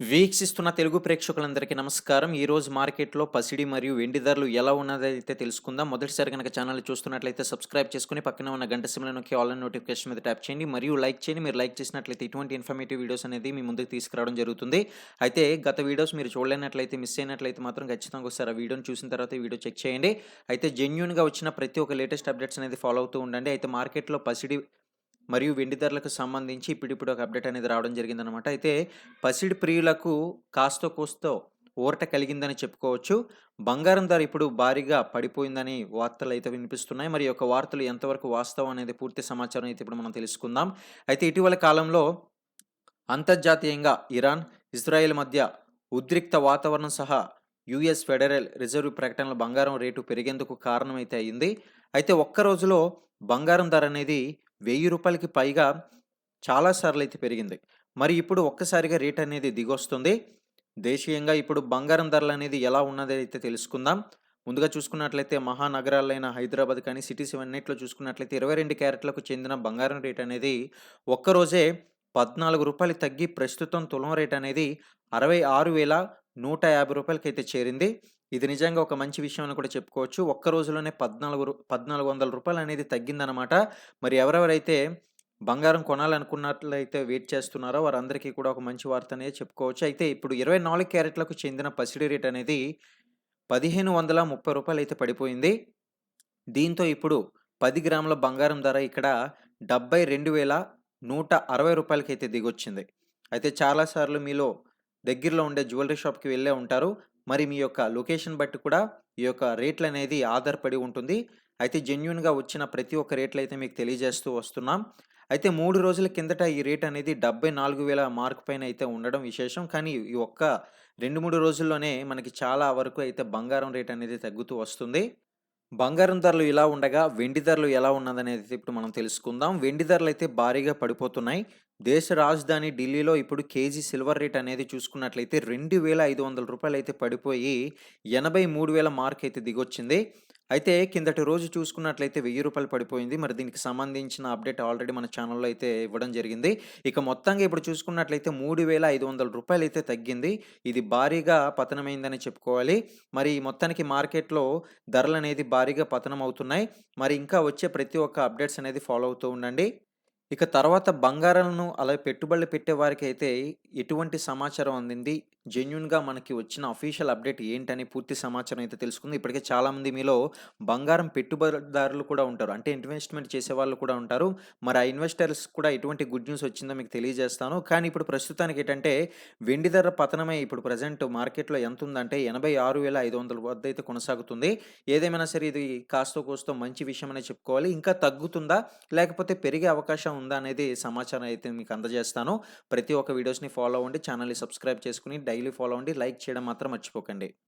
వీక్షిస్తున్న తెలుగు ప్రేక్షకులందరికీ నమస్కారం. ఈరోజు మార్కెట్‌లో పసిడి మరియు వెండి ధరలు ఎలా ఉన్నదైతే తెలుసుకుందాం. మొదటిసారి గనక ఛానల్ చూస్తున్నట్లయితే సబ్స్క్రైబ్ చేసుకొని పక్కన ఉన్న గంట సిమ్లో నొక్కి ఆల్ నోటిఫికేషన్ మీద ట్యాప్ చేయండి. మరియు లైక్ చేయండి. మీరు లైక్ చేసినట్లయితే ఇటువంటి ఇన్ఫర్మేటివ్ వీడియోస్ అనేది మీ ముందుకు తీసుకురావడం జరుగుతుంది. అయితే గత వీడియోస్ మీరు చూడలేనట్లయితే మిస్ అయినట్లయితే మాత్రం ఖచ్చితంగా ఒకసారి ఆ వీడియోని చూసిన తర్వాత వీడియో చెక్ చేయండి. అయితే జెన్యున్గా వచ్చిన ప్రతి ఒక్క లేటెస్ట్ అప్డేట్స్ అనేది ఫాలో అవుతూ ఉండండి. అయితే మార్కెట్‌లో పసిడి మరియు వెండి ధరలకు సంబంధించి ఇప్పుడిప్పుడు ఒక అప్డేట్ అనేది రావడం జరిగిందనమాట. అయితే పసిడి ప్రియులకు కాస్తో కూస్తో ఊరట కలిగిందని చెప్పుకోవచ్చు. బంగారం ధర ఇప్పుడు భారీగా పడిపోయిందని వార్తలు అయితే వినిపిస్తున్నాయి. మరి యొక్క వార్తలు ఎంతవరకు వాస్తవం అనేది పూర్తి సమాచారం అయితే ఇప్పుడు మనం తెలుసుకుందాం. అయితే ఇటీవల కాలంలో అంతర్జాతీయంగా ఇరాన్, ఇజ్రాయెల్ మధ్య ఉద్రిక్త వాతావరణం సహా యూఎస్ ఫెడరల్ రిజర్వ్ ప్రకటనలో బంగారం రేటు పెరిగేందుకు కారణమైతే అయింది. అయితే ఒక్క రోజులో బంగారం ధర అనేది వెయ్యి రూపాయలకి పైగా చాలా సార్లయితే పెరిగింది. మరి ఇప్పుడు ఒక్కసారిగా రేట్ అనేది దిగొస్తుంది. దేశీయంగా ఇప్పుడు బంగారం ధరలు అనేది ఎలా ఉన్నదైతే తెలుసుకుందాం. ముందుగా చూసుకున్నట్లయితే మహానగరాలైన హైదరాబాద్ కానీ, సిటీస్ ఇవన్నిట్లో చూసుకున్నట్లయితే 22 క్యారెట్లకు చెందిన బంగారం రేట్ అనేది ఒక్కరోజే పద్నాలుగు రూపాయలు తగ్గి ప్రస్తుతం తులం రేట్ అనేది అరవై ఆరు వేల నూట యాభై రూపాయలకైతే చేరింది. ఇది నిజంగా ఒక మంచి విషయం అని కూడా చెప్పుకోవచ్చు. ఒక్క రోజులోనే పద్నాలుగు పద్నాలుగు వందల రూపాయలు అనేది తగ్గిందనమాట. మరి ఎవరెవరైతే బంగారం కొనాలనుకున్నట్లయితే వెయిట్ చేస్తున్నారో వారందరికీ కూడా ఒక మంచి వార్త అనేది చెప్పుకోవచ్చు. అయితే ఇప్పుడు 24 క్యారెట్లకు చెందిన పసిడి రేట్ అనేది పదిహేను వందల ముప్పై రూపాయలు అయితే పడిపోయింది. దీంతో ఇప్పుడు పది గ్రాముల బంగారం ధర ఇక్కడ డెబ్బై రెండు వేల నూట అరవై రూపాయలకైతే దిగొచ్చింది. అయితే చాలా సార్లు మీలో దగ్గరలో ఉండే జ్యువెలరీ షాప్‌కి వెళ్ళే ఉంటారు. మరి మీ యొక్క లొకేషన్ బట్టి కూడా ఈ యొక్క రేట్లు అనేది ఆధారపడి ఉంటుంది. అయితే జెన్యున్గా వచ్చిన ప్రతి ఒక్క రేట్లు అయితే మీకు తెలియజేస్తూ వస్తున్నాం. అయితే మూడు రోజుల కిందట ఈ రేట్ అనేది 74,000 మార్క్ పైన అయితే ఉండడం విశేషం. కానీ ఈ ఒక్క 2, 3 రోజుల్లోనే మనకి చాలా వరకు అయితే బంగారం రేట్ అనేది తగ్గుతూ వస్తుంది. బంగారం ధరలు ఇలా ఉండగా వెండి ధరలు ఎలా ఉన్నదనేది ఇప్పుడు మనం తెలుసుకుందాం. వెండి ధరలు అయితే భారీగా పడిపోతున్నాయి. దేశ రాజధాని ఢిల్లీలో ఇప్పుడు కేజీ సిల్వర్ రేట్ అనేది చూసుకున్నట్లయితే రెండు వేల ఐదు వందల రూపాయలు అయితే పడిపోయి 83,000 మార్క్ అయితే దిగొచ్చింది. అయితే కిందటి రోజు చూసుకున్నట్లయితే వెయ్యి రూపాయలు పడిపోయింది. మరి దీనికి సంబంధించిన అప్డేట్ ఆల్రెడీ మన ఛానల్లో అయితే ఇవ్వడం జరిగింది. ఇక మొత్తంగా ఇప్పుడు చూసుకున్నట్లయితే మూడు వేల ఐదు వందల రూపాయలు అయితే తగ్గింది. ఇది భారీగా పతనమైందని చెప్పుకోవాలి. మరి మొత్తానికి మార్కెట్‌లో ధరలు అనేది భారీగా పతనం అవుతున్నాయి. మరి ఇంకా వచ్చే ప్రతి ఒక్క అప్డేట్స్ అనేది ఫాలో అవుతూ ఉండండి. ఇక తర్వాత బంగారాలను అలా పెట్టుబడులు పెట్టే వారికైతే ఎటువంటి సమాచారం అందింది? జెన్యున్గా మనకి వచ్చిన అఫీషియల్ అప్డేట్ ఏంటని పూర్తి సమాచారం అయితే తెలుసుకుంది ఇప్పటికే చాలామంది మీలో బంగారం పెట్టుబడిదారులు కూడా ఉంటారు. అంటే ఇన్వెస్ట్‌మెంట్ చేసే వాళ్ళు కూడా ఉంటారు. మరి ఆ ఇన్వెస్టర్స్ కూడా ఎటువంటి గుడ్ న్యూస్ వచ్చిందో మీకు తెలియజేస్తాను. కానీ ఇప్పుడు ప్రస్తుతానికి ఏంటంటే వెండి ధర పతనమై ఇప్పుడు ప్రజెంట్ మార్కెట్‌లో ఎంత ఉందంటే ఎనభై ఆరు వేల ఐదు వందల వద్ద అయితే కొనసాగుతుంది. ఏదేమైనా సరే ఇది కాస్తో కోస్తో మంచి విషయం అనే చెప్పుకోవాలి. ఇంకా తగ్గుతుందా? లేకపోతే పెరిగే అవకాశం ఉందా? అనేది సమాచారం అయితే మీకు అందజేస్తాను. ప్రతి ఒక్క వీడియోస్‌ని ఫాలో అవ్వండి. ఛానల్ని సబ్స్క్రైబ్ చేసుకొని డైలీ ఫాలో అవ్వండి. లైక్ చేయడం మాత్రం మర్చిపోకండి.